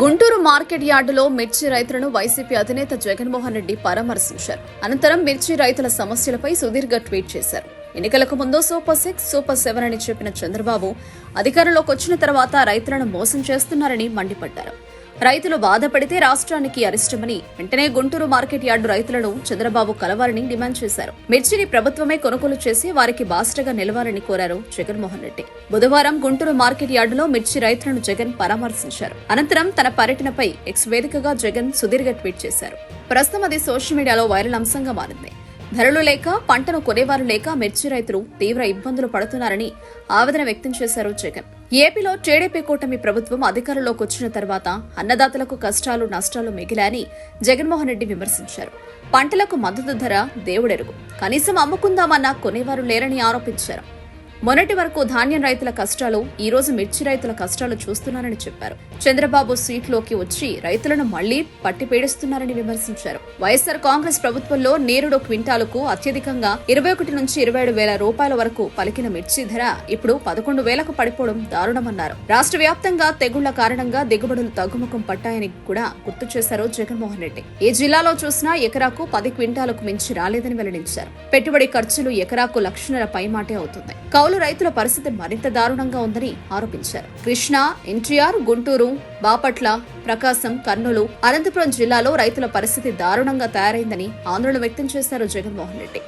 Guntur market యార్డులో మిర్చి రైతులను వైసీపీ అధినేత జగన్మోహన్ రెడ్డి పరామర్శించారు. అనంతరం మిర్చి రైతుల సమస్యలపై సుదీర్ఘ ట్వీట్ చేశారు. ఎన్నికలకు ముందు సూపర్ సిక్స్ సూపర్ సెవెన్ అని చెప్పిన చంద్రబాబు అధికారంలోకి వచ్చిన తర్వాత రైతులను మోసం చేస్తున్నారని మండిపడ్డారు. రైతులు బాధపడితే రాష్ట్రానికి అరిష్టమని వెంటనే గుంటూరు మార్కెట్ యార్డు రైతులను చంద్రబాబు కలవాలని డిమాండ్ చేశారు. మిర్చిని ప్రభుత్వమే కొనుగోలు చేసి వారికి బాస్టగా నిలవాలని కోరారు జగన్మోహన్ రెడ్డి. బుధవారం గుంటూరు మార్కెట్ యార్డులో మిర్చి రైతులను జగన్ పరామర్శించారు. అనంతరం తన పర్యటనపై ఎక్స్ వేదికగా జగన్ సుదీర్ఘ ట్వీట్ చేశారు. ప్రస్తుతం అది సోషల్ మీడియాలో వైరల్ అంశంగా మారింది. ధరలు లేక పంటను కొనేవారు లేక మిర్చి రైతులు తీవ్ర ఇబ్బందులు పడుతున్నారని ఆవేదన వ్యక్తం చేశారు జగన్. ఏపీలో టీడీపీ కూటమి ప్రభుత్వం అధికారంలోకి వచ్చిన తర్వాత అన్నదాతలకు కష్టాలు నష్టాలు మిగిలాయని జగన్మోహన్ రెడ్డి విమర్శించారు. పంటలకు మద్దతు ధర దేవుడెరుగు. కనీసం అమ్ముకుందామన్నా కొనేవారు లేరని ఆరోపించారు. మొన్నటి వరకు ధాన్యం రైతుల కష్టాలు ఈ రోజు మిర్చి రైతుల కష్టాలు చూస్తున్నారని చెప్పారు. చంద్రబాబు సీట్లోకి వచ్చి రైతులను మళ్ళీ పట్టి పీడిస్తున్నారని విమర్శించారు. వైఎస్సార్ కాంగ్రెస్ ప్రభుత్వంలో నేరుడు క్వింటాలకు అత్యధికంగా ఇరవై ఒకటి నుంచి ఇరవై ఏడు వేల రూపాయల వరకు పలికిన మిర్చి ధర ఇప్పుడు పదకొండు వేలకు పడిపోవడం దారుణమన్నారు. రాష్ట్ర వ్యాప్తంగా తెగుళ్ళ కారణంగా దిగుబడులు తగ్గుముఖం పట్టాయని కూడా గుర్తు చేశారు జగన్మోహన్ రెడ్డి. ఏ జిల్లాలో చూసినా ఎకరాకు పది క్వింటాలకు మించి రాలేదని వెల్లడించారు. పెట్టుబడి ఖర్చులు ఎకరాకు లక్షన్నర పైమాటే అవుతుంది. కౌలు రైతుల పరిస్థితి మరింత దారుణంగా ఉందని ఆరోపించారు. కృష్ణా ఎన్టీఆర్ గుంటూరు బాపట్ల ప్రకాశం కర్నూలు అనంతపురం జిల్లాలో రైతుల పరిస్థితి దారుణంగా తయారైందని ఆందోళన వ్యక్తం చేశారు జగన్మోహన్ రెడ్డి.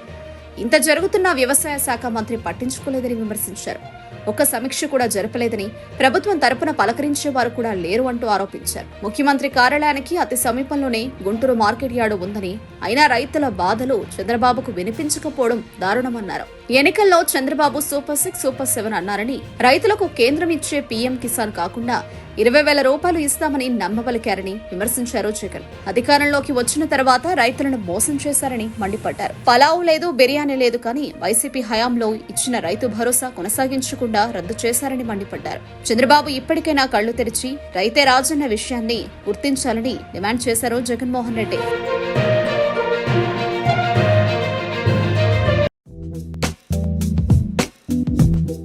ఇంత జరుగుతున్న వ్యవసాయ శాఖ మంత్రి పట్టించుకోలేదని విమర్శించారు. ఒక్క సమీక్ష కూడా జరపలేదని ప్రభుత్వం తరపున పలకరించే వారు కూడా లేరు అంటూ ఆరోపించారు. ముఖ్యమంత్రి కార్యాలయానికి అతి సమీపంలోనే గుంటూరు మార్కెట్ యార్డు ఉందని అయినా రైతుల బాధలు చంద్రబాబుకు వినిపించకపోవడం దారుణమన్నారు. ఎన్నికల్లో Chandrababu super six super seven అన్నారని రైతులకు కేంద్రం ఇచ్చే పీఎం కిసాన్ కాకుండా ఇరవై వేల రూపాయలు ఇస్తామని నమ్మవలికారని విమర్శించారు జగన్. అధికారంలోకి వచ్చిన తర్వాత రైతులను మోసం చేశారని మండిపడ్డారు. పలావు లేదు బిర్యానీ లేదు కానీ వైసీపీ హయాంలో ఇచ్చిన రైతు భరోసా కొనసాగించకుండా రద్దు చేశారని మండిపడ్డారు. చంద్రబాబు ఇప్పటికైనా కళ్ళు తెరిచి రైతే రాజన్న విషయాన్ని గుర్తించాలని డిమాండ్ చేశారు జగన్మోహన్ రెడ్డి.